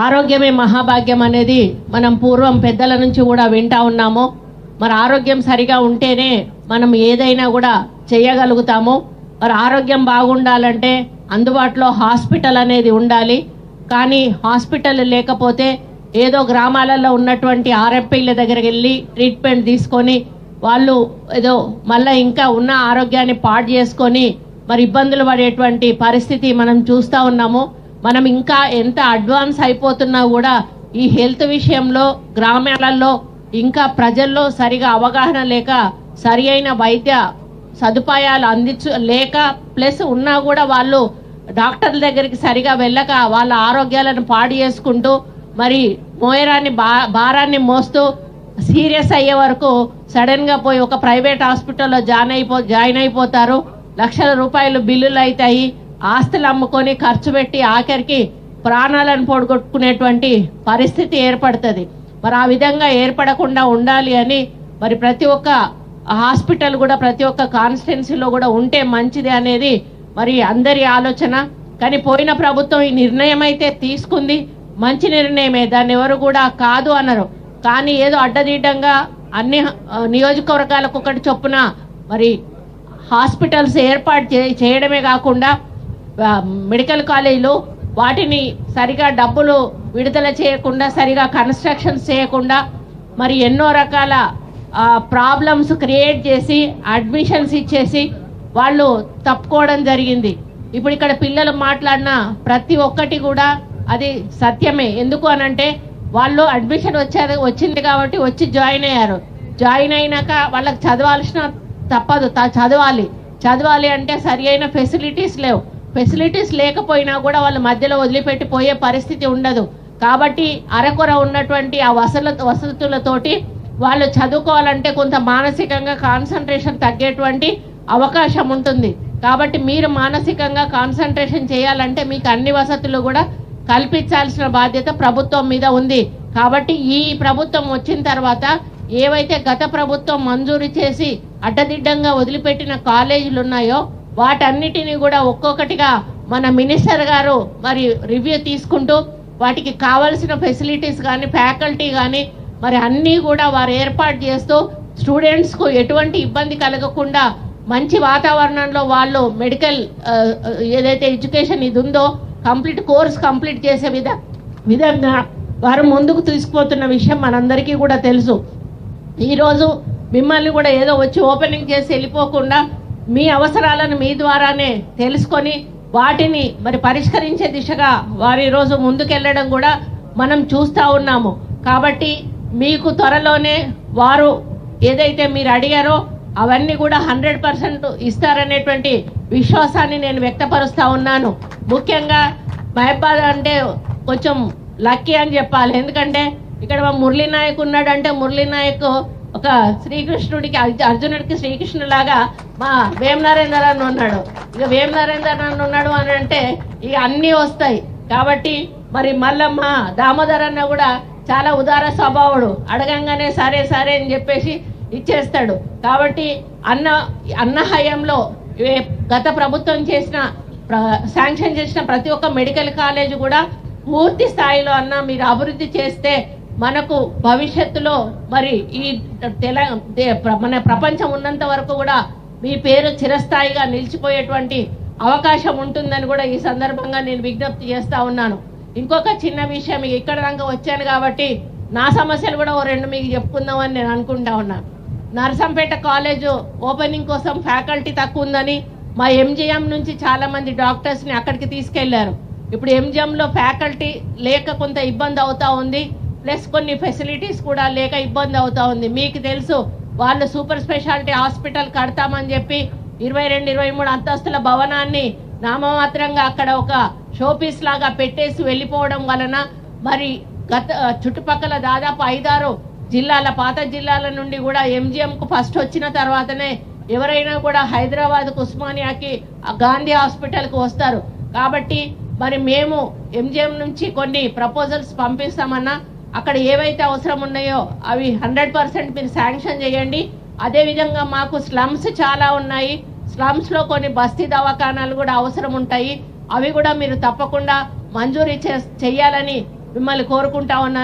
ఆరోగ్యమే మహాభాగ్యం అనేది మనం పూర్వం పెద్దల నుంచి కూడా వింటా ఉన్నాము. మరి ఆరోగ్యం సరిగా ఉంటేనే మనం ఏదైనా కూడా చేయగలుగుతాము. మరి ఆరోగ్యం బాగుండాలంటే అందుబాటులో హాస్పిటల్ అనేది ఉండాలి. కానీ హాస్పిటల్ లేకపోతే ఏదో గ్రామాలలో ఉన్నటువంటి ఆర్ఎంపీల దగ్గరికి వెళ్ళి ట్రీట్మెంట్ తీసుకొని వాళ్ళు ఏదో మళ్ళీ ఇంకా ఉన్న ఆరోగ్యాన్ని పాడు చేసుకొని మరి ఇబ్బందులు పడేటువంటి పరిస్థితి మనం చూస్తూ ఉన్నాము. మనం ఇంకా ఎంత అడ్వాన్స్ అయిపోతున్నా కూడా ఈ హెల్త్ విషయంలో గ్రామాలలో ఇంకా ప్రజల్లో సరిగా అవగాహన లేక సరి అయిన వైద్య సదుపాయాలు అందించు లేక ప్లస్ ఉన్నా కూడా వాళ్ళు డాక్టర్ల దగ్గరికి సరిగా వెళ్ళక వాళ్ళ ఆరోగ్యాలను పాడు చేసుకుంటూ మరి మోయరాన్ని బా భారాన్ని మోస్తూ సీరియస్ అయ్యే వరకు సడన్గా పోయి ఒక ప్రైవేట్ హాస్పిటల్లో జాయిన్ అయిపో జాయిన్ అయిపోతారు. లక్షల రూపాయలు బిల్లులు అవుతాయి. ఆస్తులు అమ్ముకొని ఖర్చు పెట్టి ఆఖరికి ప్రాణాలను పొడగొట్టుకునేటువంటి పరిస్థితి ఏర్పడుతుంది. మరి ఆ విధంగా ఏర్పడకుండా ఉండాలి అని మరి ప్రతి ఒక్క హాస్పిటల్ కూడా ప్రతి ఒక్క కాన్స్టిట్యున్సీలో కూడా ఉంటే మంచిది అనేది మరి అందరి ఆలోచన. కానీ పోయిన ప్రభుత్వం ఈ నిర్ణయం అయితే తీసుకుంది. మంచి నిర్ణయమే. దాన్ని ఎవరు కూడా కాదు అన్నారు కానీ ఏదో అడ్డదిడ్డంగా అన్ని నియోజకవర్గాలకు ఒకటి చొప్పున మరి హాస్పిటల్స్ ఏర్పాటు చే- చేయడమే కాకుండా మెడికల్ కాలేజీలు వాటిని సరిగా డబ్బులు విడుదల చేయకుండా సరిగా కన్స్ట్రక్షన్స్ చేయకుండా మరి ఎన్నో రకాల ప్రాబ్లమ్స్ క్రియేట్ చేసి అడ్మిషన్స్ ఇచ్చేసి వాళ్ళు తప్పుకోవడం జరిగింది. ఇప్పుడు ఇక్కడ పిల్లలు మాట్లాడిన ప్రతి ఒక్కటి కూడా అది సత్యమే. ఎందుకు అనంటే వాళ్ళు అడ్మిషన్ వచ్చేది వచ్చింది కాబట్టి వచ్చి జాయిన్ అయ్యారు. జాయిన్ అయినాక వాళ్ళకి చదవాల్సిన తప్పదు త- చదవాలి. చదవాలి అంటే సరి అయిన ఫెసిలిటీస్ లేవు. ఫెసిలిటీస్ లేకపోయినా కూడా వాళ్ళు మధ్యలో వదిలిపెట్టి పోయే పరిస్థితి ఉండదు. కాబట్టి అరకొర ఉన్నటువంటి ఆ వసల వసతులతోటి వాళ్ళు చదువుకోవాలంటే కొంత మానసికంగా కాన్సన్ట్రేషన్ తగ్గేటువంటి అవకాశం ఉంటుంది. కాబట్టి మీరు మానసికంగా కాన్సన్ట్రేషన్ చేయాలంటే మీకు అన్ని వసతులు కూడా కల్పించాల్సిన బాధ్యత ప్రభుత్వం మీద ఉంది. కాబట్టి ఈ ప్రభుత్వం వచ్చిన తర్వాత ఏవైతే గత ప్రభుత్వం మంజూరు చేసి అడ్డదిడ్డంగా వదిలిపెట్టిన కాలేజీలు ఉన్నాయో వాటన్నిటిని కూడా ఒక్కొక్కటిగా మన మినిస్టర్ గారు మరి రివ్యూ తీసుకుంటూ వాటికి కావలసిన ఫెసిలిటీస్ కానీ ఫ్యాకల్టీ కానీ మరి అన్నీ కూడా వారు ఏర్పాటు చేస్తూ స్టూడెంట్స్కు ఎటువంటి ఇబ్బంది కలగకుండా మంచి వాతావరణంలో వాళ్ళు మెడికల్ ఏదైతే ఎడ్యుకేషన్ ఇది ఉందో కంప్లీట్ కోర్స్ కంప్లీట్ చేసే విధ విధంగా వారు ముందుకు తీసుకుపోతున్న విషయం మనందరికీ కూడా తెలుసు. ఈరోజు మిమ్మల్ని కూడా ఏదో వచ్చి ఓపెనింగ్ చేసి వెళ్ళిపోకుండా మీ అవసరాలను మీ ద్వారానే తెలుసుకొని వాటిని మరి పరిష్కరించే దిశగా వారి రోజు ముందుకెళ్ళడం కూడా మనం చూస్తూ ఉన్నాము. కాబట్టి మీకు త్వరలోనే వారు ఏదైతే మీరు అడిగారో అవన్నీ కూడా హండ్రెడ్ పర్సెంట్ ఇస్తారనేటువంటి విశ్వాసాన్ని నేను వ్యక్తపరుస్తూ ఉన్నాను. ముఖ్యంగా మహబాద్ అంటే కొంచెం లక్కీ అని చెప్పాలి. ఎందుకంటే ఇక్కడ మా మురళీ నాయక్ ఉన్నాడంటే మురళీ నాయక్ ఒక శ్రీకృష్ణుడికి అర్జు- అర్జునుడికి శ్రీకృష్ణులాగా మా వేమనారాయణ నరేందర్ అని ఉన్నాడు. ఇక వేమనారాయణ నరేందర్ అని ఉన్నాడు అని అంటే ఇక అన్నీ వస్తాయి. కాబట్టి మరి మల్లమ్మ దామోదర్ అన్న కూడా చాలా ఉదార స్వభావుడు. అడగంగానే సరే సరే అని చెప్పేసి ఇచ్చేస్తాడు. కాబట్టి అన్న అన్న హయాంలో గత ప్రభుత్వం చేసిన శాంక్షన్ చేసిన ప్రతి ఒక్క మెడికల్ కాలేజ్ కూడా పూర్తి స్థాయిలో అన్న మీరు అభివృద్ధి చేస్తే మనకు భవిష్యత్తులో మరి ఈ తెల మన ప్రపంచం ఉన్నంత వరకు కూడా మీ పేరు చిరస్థాయిగా నిలిచిపోయేటువంటి అవకాశం ఉంటుందని కూడా ఈ సందర్భంగా నేను విజ్ఞప్తి చేస్తా ఉన్నాను. ఇంకొక చిన్న విషయం మీకు ఇక్కడ దాకా వచ్చాను కాబట్టి నా సమస్యలు కూడా ఓ రెండు మీకు చెప్పుకుందామని నేను అనుకుంటా ఉన్నాను నరసంపేట కాలేజ్ ఓపెనింగ్ కోసం ఫ్యాకల్టీ తక్కువ ఉందని మా ఎంజిఎం నుంచి చాలా మంది అక్కడికి తీసుకెళ్ళారు. ఇప్పుడు ఎంజిఎంలో ఫ్యాకల్టీ లేక కొంత ఇబ్బంది అవుతా ఉంది. ప్లస్ కొన్ని ఫెసిలిటీస్ కూడా లేక ఇబ్బంది అవుతా ఉంది. మీకు తెలుసు వాళ్ళు సూపర్ స్పెషాలిటీ హాస్పిటల్ కడతామని చెప్పి ఇరవై రెండు ఇరవై మూడు అంతస్తుల భవనాన్ని నామమాత్రంగా అక్కడ ఒక షోపీస్ లాగా పెట్టేసి వెళ్ళిపోవడం వలన మరి గత చుట్టుపక్కల దాదాపు ఐదారు జిల్లాల పాత జిల్లాల నుండి కూడా ఎంజిఎంకు ఫస్ట్ వచ్చిన తర్వాతనే ఎవరైనా కూడా హైదరాబాద్ ఉస్మానియాకి గాంధీ హాస్పిటల్కి వస్తారు. కాబట్టి మరి మేము ఎంజిఎం నుంచి కొన్ని ప్రపోజల్స్ పంపిస్తామన్నా అక్కడ ఏవైతే అవసరం ఉన్నాయో అవి హండ్రెడ్ పర్సెంట్ మీరు శాంక్షన్ చేయండి. అదేవిధంగా మాకు స్లమ్స్ చాలా ఉన్నాయి. స్లమ్స్లో కొన్ని బస్తీ దవాఖానాలు కూడా అవసరం ఉంటాయి. అవి కూడా మీరు తప్పకుండా మంజూరీ చేయాలని మిమ్మల్ని కోరుకుంటా ఉన్నాను.